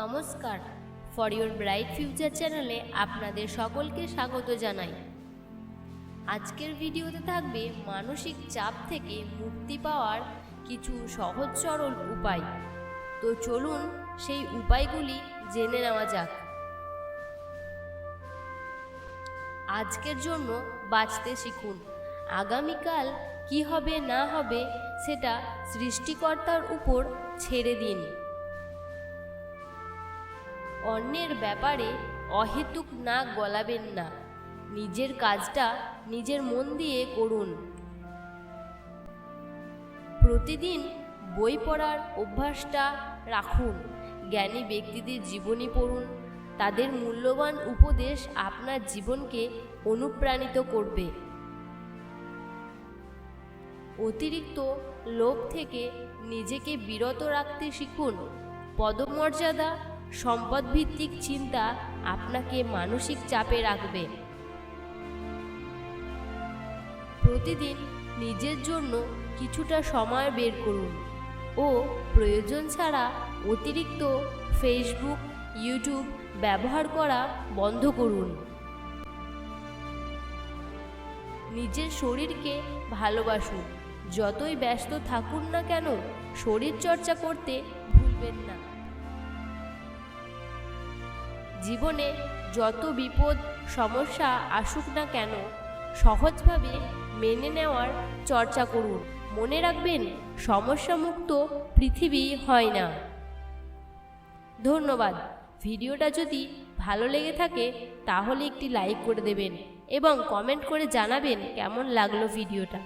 নমস্কার। For your bright future চ্যানেলে আপনাদের সকলকে স্বাগত জানাই। আজকের ভিডিওতে থাকবে মানসিক চাপ থেকে মুক্তি পাওয়ার কিছু সহজ সরল উপায়। তো চলুন সেই উপায়গুলি জেনে নেওয়া যাক। আজকের জন্য বাঁচতে শিখুন। আগামীকাল কি হবে না হবে সেটা সৃষ্টিকর্তার উপর ছেড়ে দিন। অন্যের ব্যাপারে অহেতুক না গলাবেন না। নিজের কাজটা নিজের মন দিয়ে করুন। প্রতিদিন বই পড়ার অভ্যাসটা রাখুন। জ্ঞানী ব্যক্তিদের জীবনী পড়ুন। তাদের মূল্যবান উপদেশ আপনার জীবনকে অনুপ্রাণিত করবে। অতিরিক্ত লোভ থেকে নিজেকে বিরত রাখতে শিখুন। পদমর্যাদা সম্পদভিত্তিক চিন্তা আপনাকে মানসিক চাপে রাখবে। প্রতিদিন নিজের জন্য কিছুটা সময় বের করুন ও প্রয়োজন ছাড়া অতিরিক্ত ফেসবুক ইউটিউব ব্যবহার করা বন্ধ করুন। নিজের শরীরকে ভালোবাসুন। যতই ব্যস্ত থাকুন না কেন শরীর চর্চা করতে ভুলবেন না। জীবনে যত বিপদ, সমস্যা আসুক না কেন, সহজভাবে মেনে নেওয়ার চর্চা করুন। মনে রাখবেন, সমস্যামুক্ত পৃথিবী হয় না। ধন্যবাদ। ভিডিওটা যদি ভালো লেগে থাকে, তাহলে একটি লাইক করে দেবেন এবং কমেন্ট করে জানাবেন কেমন লাগল ভিডিওটা।